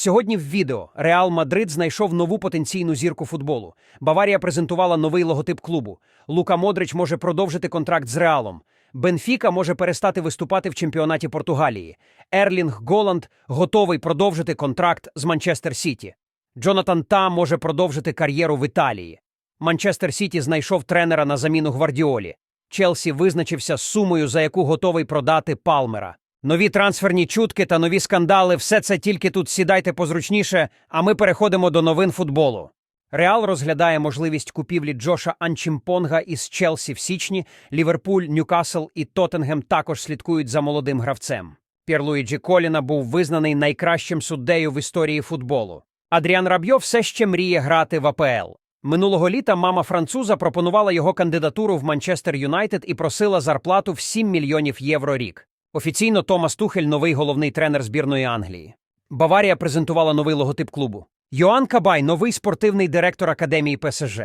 Сьогодні в відео Реал Мадрид знайшов нову потенційну зірку футболу. Баварія презентувала новий логотип клубу. Лука Модрич може продовжити контракт з Реалом. Бенфіка може перестати виступати в чемпіонаті Португалії. Ерлінг Голланд готовий продовжити контракт з Манчестер Сіті. Джонатан Та може продовжити кар'єру в Італії. Манчестер Сіті знайшов тренера на заміну Гвардіолі. Челсі визначився з сумою, за яку готовий продати Палмера. Нові трансферні чутки та нові скандали все це тільки тут сідайте позручніше, а ми переходимо до новин футболу. Реал розглядає можливість купівлі Джоша Анчімпонга із Челсі в січні. Ліверпуль, Ньюкасл і Тоттенгем також слідкують за молодим гравцем. П'єрлуїджі Коліна був визнаний найкращим суддею в історії футболу. Адріан Рабьо все ще мріє грати в АПЛ. Минулого літа мама француза пропонувала його кандидатуру в Манчестер Юнайтед і просила зарплату в 7 мільйонів євро рік. Офіційно Томас Тухель новий головний тренер збірної Англії. Баварія презентувала новий логотип клубу. Йоан Кабай новий спортивний директор академії ПСЖ.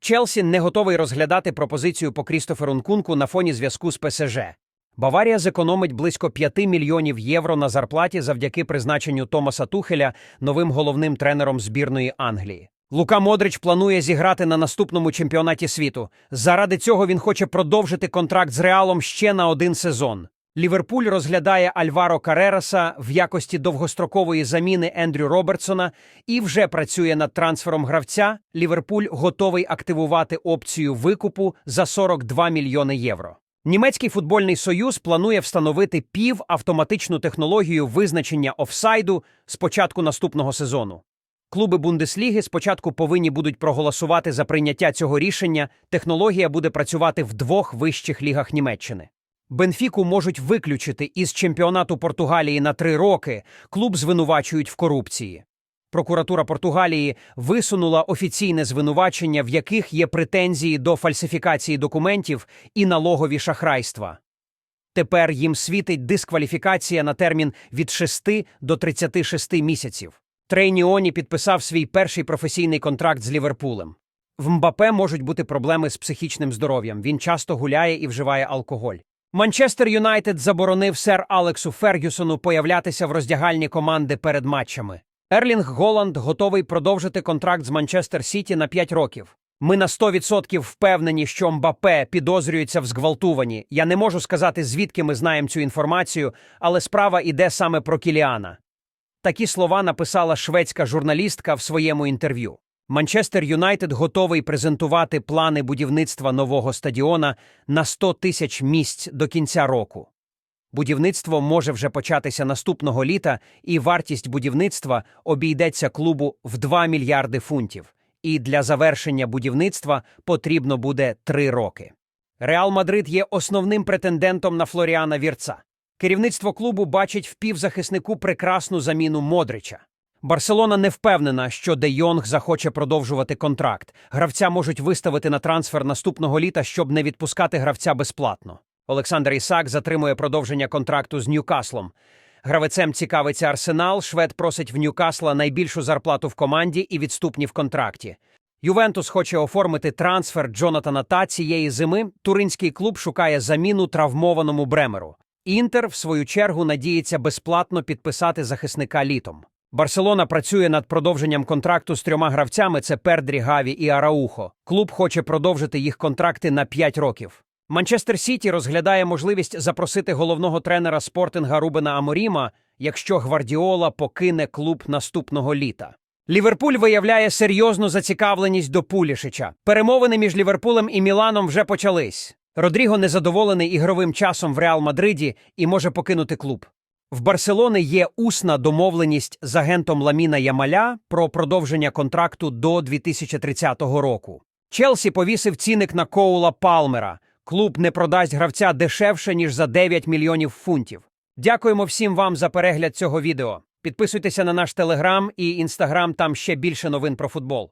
Челсі не готовий розглядати пропозицію по Крістоферу Нкунку на фоні зв'язку з ПСЖ. Баварія зекономить близько 5 мільйонів євро на зарплаті завдяки призначенню Томаса Тухеля новим головним тренером збірної Англії. Лука Модрич планує зіграти на наступному чемпіонаті світу. Заради цього він хоче продовжити контракт з Реалом ще на один сезон. Ліверпуль розглядає Альваро Карераса в якості довгострокової заміни Ендрю Робертсона і вже працює над трансфером гравця. Ліверпуль готовий активувати опцію викупу за 42 мільйони євро. Німецький футбольний союз планує встановити півавтоматичну технологію визначення офсайду з початку наступного сезону. Клуби Бундесліги спочатку повинні будуть проголосувати за прийняття цього рішення. Технологія буде працювати в двох вищих лігах Німеччини. Бенфіку можуть виключити із чемпіонату Португалії на три роки. Клуб звинувачують в корупції. Прокуратура Португалії висунула офіційне звинувачення, в яких є претензії до фальсифікації документів і налогові шахрайства. Тепер їм світить дискваліфікація на термін від 6 до 36 місяців. Трейніоні підписав свій перший професійний контракт з Ліверпулем. В Мбапе можуть бути проблеми з психічним здоров'ям. Він часто гуляє і вживає алкоголь. Манчестер Юнайтед заборонив сер Алексу Фергюсону появлятися в роздягальні команди перед матчами. Ерлінг Голланд готовий продовжити контракт з Манчестер Сіті на 5 років. Ми на 100% впевнені, що Мбапе підозрюється в зґвалтуванні. Я не можу сказати, звідки ми знаємо цю інформацію, але справа йде саме про Кіліана. Такі слова написала шведська журналістка в своєму інтерв'ю. Манчестер Юнайтед готовий презентувати плани будівництва нового стадіона на 100 тисяч місць до кінця року. Будівництво може вже початися наступного літа, і вартість будівництва обійдеться клубу в 2 мільярди фунтів. І для завершення будівництва потрібно буде 3 роки. Реал Мадрид є основним претендентом на Флоріана Вірца. Керівництво клубу бачить в півзахиснику прекрасну заміну Модрича. Барселона не впевнена, що Де Йонг захоче продовжувати контракт. Гравця можуть виставити на трансфер наступного літа, щоб не відпускати гравця безплатно. Олександр Ісак затримує продовження контракту з Ньюкаслом. Гравецем цікавиться Арсенал. Швед просить в Ньюкасла найбільшу зарплату в команді і відступні в контракті. Ювентус хоче оформити трансфер Джонатана Та цієї зими. Туринський клуб шукає заміну травмованому Бремеру. Інтер, в свою чергу, надіється безплатно підписати захисника літом. Барселона працює над продовженням контракту з трьома гравцями: це Пердрі, Гаві і Араухо. Клуб хоче продовжити їх контракти на 5 років. Манчестер Сіті розглядає можливість запросити головного тренера спортинга Рубена Аморіма, якщо Гвардіола покине клуб наступного літа. Ліверпуль виявляє серйозну зацікавленість до Пулішича. Перемовини між Ліверпулем і Міланом вже почались. Родріго незадоволений ігровим часом в Реал Мадриді і може покинути клуб. В Барселони є усна домовленість з агентом Ламіна Ямаля про продовження контракту до 2030 року. Челсі повісив ціник на Коула Палмера. Клуб не продасть гравця дешевше, ніж за 9 мільйонів фунтів. Дякуємо всім вам за перегляд цього відео. Підписуйтеся на наш телеграм і інстаграм, там ще більше новин про футбол.